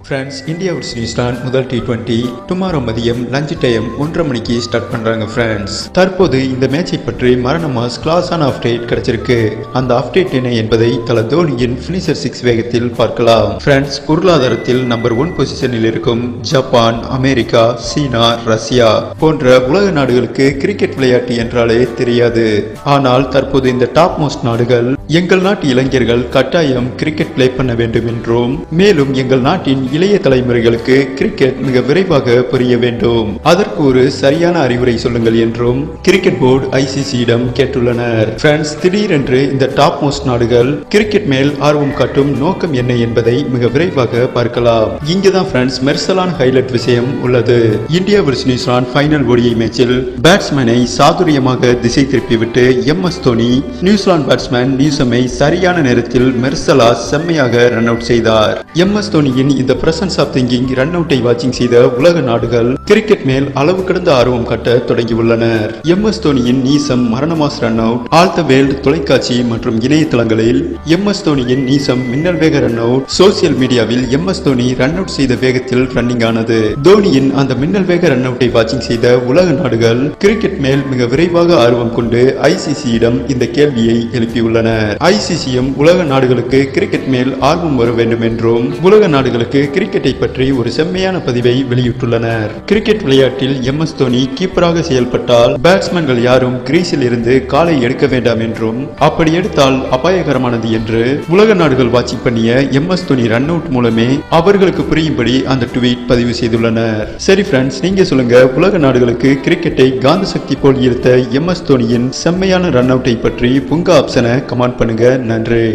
friends India vs. New Zealand முதல் T twenty tomorrow மதியம் lunch time ஒன்றரை மணிக்கு ஸ்டார்ட் பண்றாங்க ஃப்ரெண்ட்ஸ் தற்போது இந்த மேட்சை பற்றி மரணமாஸ் கிளாஸான அப்டேட் கிடைச்சிருக்கு. அந்த அப்டேட் என்ன என்பதை தல தோனியின் ஃபினிஷர் சிக்ஸ் வேகத்தில் பார்க்கலாம். ஃப்ரெண்ட்ஸ் பொருளாதாரத்தில் நம்பர் ஒன் பொசிஷனில் இருக்கும் ஜப்பான் அமெரிக்கா சீனா ரஷ்யா போன்ற உலக நாடுகளுக்கு கிரிக்கெட் விளையாட்டு என்றாலே தெரியாது. ஆனால் தற்போது இந்த டாப் மோஸ்ட் நாடுகள் எங்கள் நாட்டு இளைஞர்கள் கட்டாயம் கிரிக்கெட் பிளே பண்ண வேண்டும் என்றும் மேலும் எங்கள் நாட்டின் இளைய தலைமுறைகளுக்கு கிரிக்கெட் மிக விரைவாக புரிய வேண்டும். அதற்கு ஒரு சரியான அறிவுரை சொல்லுங்கள் என்றும் கிரிக்கெட் போர்டு ஐசிசியிடம் கேட்டுள்ளனர். பிரான்ஸ் திடீரென்று இந்த டாப் மோஸ்ட் நாடுகள் கிரிக்கெட் மேல் ஆர்வம் காட்டும் நோக்கம் என்ன என்பதை மிக விரைவாக பார்க்கலாம். இங்குதான் பிரான்ஸ் மெர்சலான் ஹைலைட் விஷயம் உள்ளது. India versus New Zealand final ODI மேட்சில் பேட்ஸ்மேனை சாதுரியமாக திசை திருப்பிவிட்டு M S Dhoni New Zealand batsman நியூசமை சரியான நேரத்தில் மெர்சலா செம்மையாக ரன் அவுட் செய்தார். எம் எஸ் தோனியின் இந்த பிரசன்ஸ் ஆஃப் திங்கிங் ரன் அவுட்டை வாட்சிங் செய்த உலக நாடுகள் கிரிக்கெட் மேல் அளவு கடந்த ஆர்வம் காட்ட தொடங்கியுள்ளனர் எம் எஸ் தோனியின் Neesham மரணமாஸ் run out all the world தொலைக்காட்சி மற்றும் இணையதளங்களில் எம் எஸ் தோனியின் நீசம் மின்னல் வேக ரன் அவுட் சோசியல் மீடியாவில் M S Dhoni run out செய்த வேகத்தில் ரன்னிங் ஆனது. தோனியின் அந்த மின்னல் வேக ரன் அவுட்டை வாட்சிங் செய்த உலக நாடுகள் கிரிக்கெட் மேல் மிக விரைவாக ஆர்வம் கொண்டு ஐசிசியிடம் இந்த கேள்வியை எழுப்பியுள்ளனர். ஐசிசியும் உலக நாடுகளுக்கு கிரிக்கெட் மேல் ஆர்வம் வர வேண்டும் என்றும் உலக நாடுகளுக்கு கிரிக்கெட்டை பற்றி ஒரு செம்மையான பதிவை வெளியிட்டுள்ளனர். கிரிக்கெட் விளையாட்டில் எம் எஸ் தோனி கீப்பராக செயல்பட்டால் பேட்ஸ்மேன்கள் யாரும் கிரீஸில் இருந்து காலை எடுக்க வேண்டாம் என்றும் அப்படி எடுத்தால் அபாயகரமானது என்று உலக நாடுகள் வாட்சி பண்ணிய M S Dhoni run out மூலமே அவர்களுக்கு புரியும்படி அந்த ட்வீட் பதிவு செய்துள்ளனர். சரி ஃப்ரெண்ட்ஸ் நீங்க சொல்லுங்க உலக நாடுகளுக்கு கிரிக்கெட்டை காந்த சக்தி போல் ஈர்த்த எம் எஸ் தோனியின் செம்மையான ரன் அவுட்டை பற்றி புங்கா ஆப்ஷனை கமெண்ட் பண்ணுங்க. நன்றி.